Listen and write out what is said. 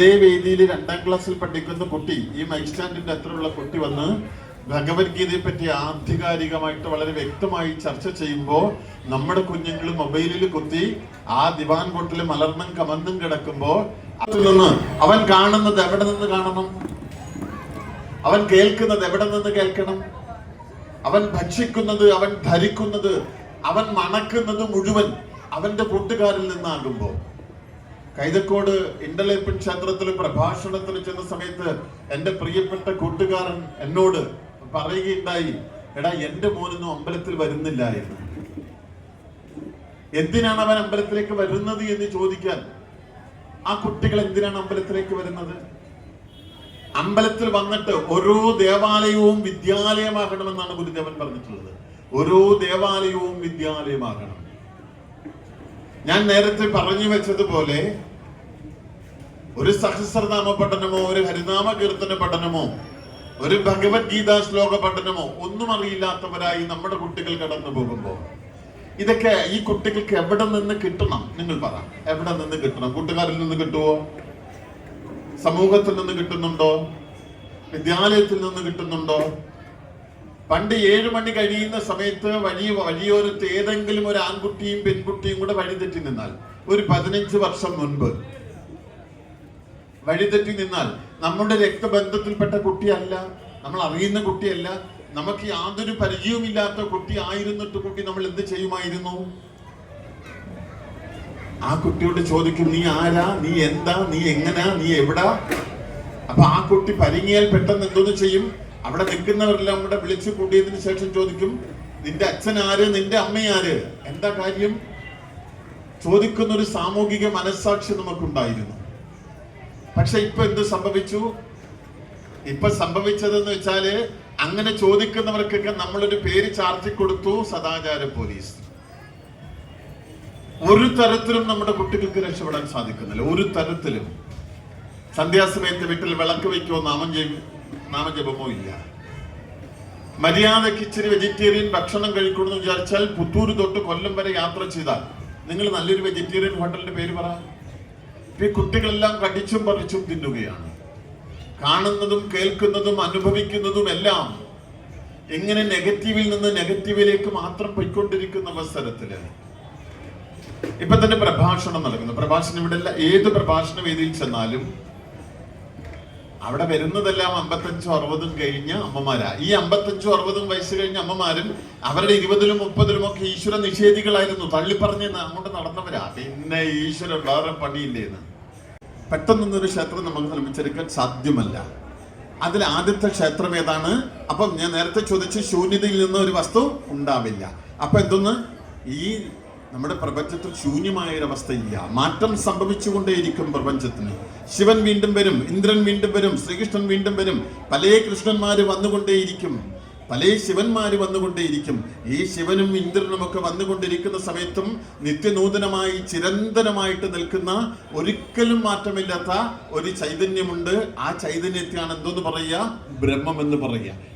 ഇതേ വേദിയിൽ രണ്ടാം ക്ലാസ്സിൽ പഠിക്കുന്ന കുട്ടി ഈ മൈക്ക് സ്റ്റാൻഡിന്റെ അത്രയുള്ള കുട്ടി വന്ന് ഭഗവത്ഗീതയെ പറ്റി ആധികാരികമായിട്ട് വളരെ വ്യക്തമായി ചർച്ച ചെയ്യുമ്പോൾ നമ്മുടെ കുഞ്ഞുങ്ങൾ മൊബൈലിൽ കുത്തി ആ ദിവാൻ കൊട്ടിൽ മലർന്നും കമന്നും കിടക്കുമ്പോൾ അതിൽ നിന്ന് അവൻ കാണുന്നത് എവിടെ നിന്ന് കാണണം? അവൻ കേൾക്കുന്നത് എവിടെ നിന്ന് കേൾക്കണം? അവൻ ഭക്ഷിക്കുന്നത് അവൻ ധരിക്കുന്നത് അവൻ മണക്കുന്നത് മുഴുവൻ അവന്റെ കൂട്ടുകാരിൽ നിന്നാകുമ്പോ കൈതക്കോട് ഇണ്ടലേപ്പൻ ക്ഷേത്രത്തിൽ പ്രഭാഷണത്തിൽ ചെന്ന സമയത്ത് എന്റെ പ്രിയപ്പെട്ട കൂട്ടുകാരൻ എന്നോട് പറയുകയുണ്ടായി എടാ എന്റെ മോനൊന്നും അമ്പലത്തിൽ വരുന്നില്ല എന്ന്. എന്തിനാണ് അവൻ അമ്പലത്തിലേക്ക് വരുന്നത് എന്ന് ചോദിക്കാൻ? ആ കുട്ടികൾ എന്തിനാണ് അമ്പലത്തിലേക്ക് വരുന്നത്? അമ്പലത്തിൽ വന്നിട്ട് ഓരോ ദേവാലയവും വിദ്യാലയമാകണമെന്നാണ് ഗുരുദേവൻ പറഞ്ഞിട്ടുള്ളത്. ഓരോ ദേവാലയവും വിദ്യാലയമാകണം. ഞാൻ നേരത്തെ പറഞ്ഞു വെച്ചതുപോലെ ഒരു സഹസ്രനാമ പഠനമോ ഒരു ഹരിനാമ കീർത്തന പഠനമോ ഒരു ഭഗവത്ഗീത ശ്ലോക പഠനമോ ഒന്നും അറിയില്ലാത്തവരായി നമ്മുടെ കുട്ടികൾ കടന്നു പോകുമ്പോൾ ഇതൊക്കെ ഈ കുട്ടികൾക്ക് എവിടെ നിന്ന് കിട്ടണം? നിങ്ങൾ പറ. എവിടെ നിന്ന് കിട്ടണം? കൂട്ടുകാരിൽ നിന്ന് കിട്ടുമോ സമൂഹത്തിൽ നിന്ന് കിട്ടുന്നുണ്ടോ? വിദ്യാലയത്തിൽ നിന്ന് കിട്ടുന്നുണ്ടോ? പണ്ട് ഏഴു മണി കഴിയുന്ന സമയത്ത് വഴി വഴിയോരത്ത് ഏതെങ്കിലും ഒരു ആൺകുട്ടിയും പെൺകുട്ടിയും കൂടെ വഴിതെറ്റി നിന്നാൽ ഒരു പതിനഞ്ച് വർഷം മുൻപ് വഴിതെറ്റി നിന്നാൽ നമ്മുടെ രക്തബന്ധത്തിൽപ്പെട്ട കുട്ടിയല്ല നമ്മൾ അറിയുന്ന കുട്ടിയല്ല നമുക്ക് യാതൊരു പരിചയവുമില്ലാത്ത കുട്ടി ആയിരുന്നിട്ട് കുട്ടി നമ്മൾ എന്ത് ചെയ്യുമായിരുന്നു? ആ കുട്ടിയോട് ചോദിക്കും നീ ആരാ? നീ എന്താ? നീ എങ്ങനാ? നീ എവിടാ? അപ്പൊ ആ കുട്ടി പരിങ്ങിയാൽ പെട്ടെന്ന് എന്തോന്ന് ചെയ്യും? അവിടെ നിൽക്കുന്നവരെല്ലാം കൂടെ വിളിച്ചു കൂട്ടിയതിന് ശേഷം ചോദിക്കും നിന്റെ അച്ഛൻ ആര്? നിന്റെ അമ്മയാര് എന്താ കാര്യം? ചോദിക്കുന്ന ഒരു സാമൂഹിക മനസ്സാക്ഷി നമുക്കുണ്ടായിരുന്നു. പക്ഷെ ഇപ്പൊ എന്ത് സംഭവിച്ചു? ഇപ്പൊ സംഭവിച്ചതെന്ന് വെച്ചാൽ അങ്ങനെ ചോദിക്കുന്നവർക്കൊക്കെ നമ്മളൊരു പേര് ചാർത്തി കൊടുത്തു സദാചാര പോലീസ്. ഒരു തരത്തിലും നമ്മുടെ കുട്ടികൾക്ക് രക്ഷപ്പെടാൻ സാധിക്കുന്നില്ല. ഒരു തരത്തിലും. സന്ധ്യാസമയത്ത് വീട്ടിൽ വിളക്ക് വയ്ക്കോ നാമജപ നാമജപമോ ഇല്ല. മര്യാദയ്ക്ക് ഇച്ചിരി വെജിറ്റേറിയൻ ഭക്ഷണം കഴിക്കണമെന്ന് വിചാരിച്ചാൽ പുത്തൂര് തൊട്ട് കൊല്ലം വരെ യാത്ര ചെയ്താൽ. നിങ്ങൾ നല്ലൊരു വെജിറ്റേറിയൻ ഹോട്ടലിന്റെ പേര് പറ. ഈ കുട്ടികളെല്ലാം കടിച്ചും പറിച്ചും തിന്നുകയാണ്. കാണുന്നതും കേൾക്കുന്നതും അനുഭവിക്കുന്നതും എല്ലാം ഇങ്ങനെ നെഗറ്റീവിൽ നിന്ന് നെഗറ്റീവിലേക്ക് മാത്രം പോയിക്കൊണ്ടിരിക്കുന്ന അവസരത്തിൽ ഇപ്പൊ തന്നെ പ്രഭാഷണം നടക്കുന്നു. പ്രഭാഷണം ഇവിടെ ഏത് പ്രഭാഷണ വേദിയിൽ ചെന്നാലും അവിടെ വരുന്നതെല്ലാം അമ്പത്തഞ്ചും അറുപതും കഴിഞ്ഞ അമ്മമാരാ. ഈ അമ്പത്തഞ്ചും അറുപതും വയസ്സ് കഴിഞ്ഞ അമ്മമാരും അവരുടെ ഇരുപതിലും മുപ്പതിലും ഒക്കെ ഈശ്വര നിഷേധികളായിരുന്നു. തള്ളിപ്പറഞ്ഞ് അങ്ങോട്ട് നടന്നവരാ. പിന്നെ ഈശ്വരൻ വേറെ പണിയില്ലേന്ന്. പെട്ടെന്നൊന്നൊരു ക്ഷേത്രം നമുക്ക് നിർമ്മിച്ചെടുക്കാൻ സാധ്യമല്ല. അതിൽ ആദ്യത്തെ ക്ഷേത്രം ഏതാണ്? അപ്പം ഞാൻ നേരത്തെ ചോദിച്ച് ശൂന്യതയിൽ നിന്ന് ഒരു വസ്തു ഉണ്ടാവില്ല. അപ്പം എന്തൊന്ന്? ഈ നമ്മുടെ പ്രപഞ്ചത്തിൽ ശൂന്യമായ ഒരു അവസ്ഥയില്ല മാറ്റം സംഭവിച്ചുകൊണ്ടേയിരിക്കും പ്രപഞ്ചത്തിന്. ശിവൻ വീണ്ടും വരും ഇന്ദ്രൻ വീണ്ടും വരും ശ്രീകൃഷ്ണൻ വീണ്ടും വരും പല കൃഷ്ണന്മാർ വന്നുകൊണ്ടേയിരിക്കും. പല ശിവന്മാര് വന്നുകൊണ്ടേയിരിക്കും. ഈ ശിവനും ഇന്ദ്രനും ഒക്കെ വന്നുകൊണ്ടിരിക്കുന്ന സമയത്തും നിത്യനൂതനമായി ചിരന്തനമായിട്ട് നിൽക്കുന്ന ഒരിക്കലും മാറ്റമില്ലാത്ത ഒരു ചൈതന്യമുണ്ട്. ആ ചൈതന്യത്തെയാണ് എന്തോന്ന് പറയുക? ബ്രഹ്മം എന്ന് പറയുക.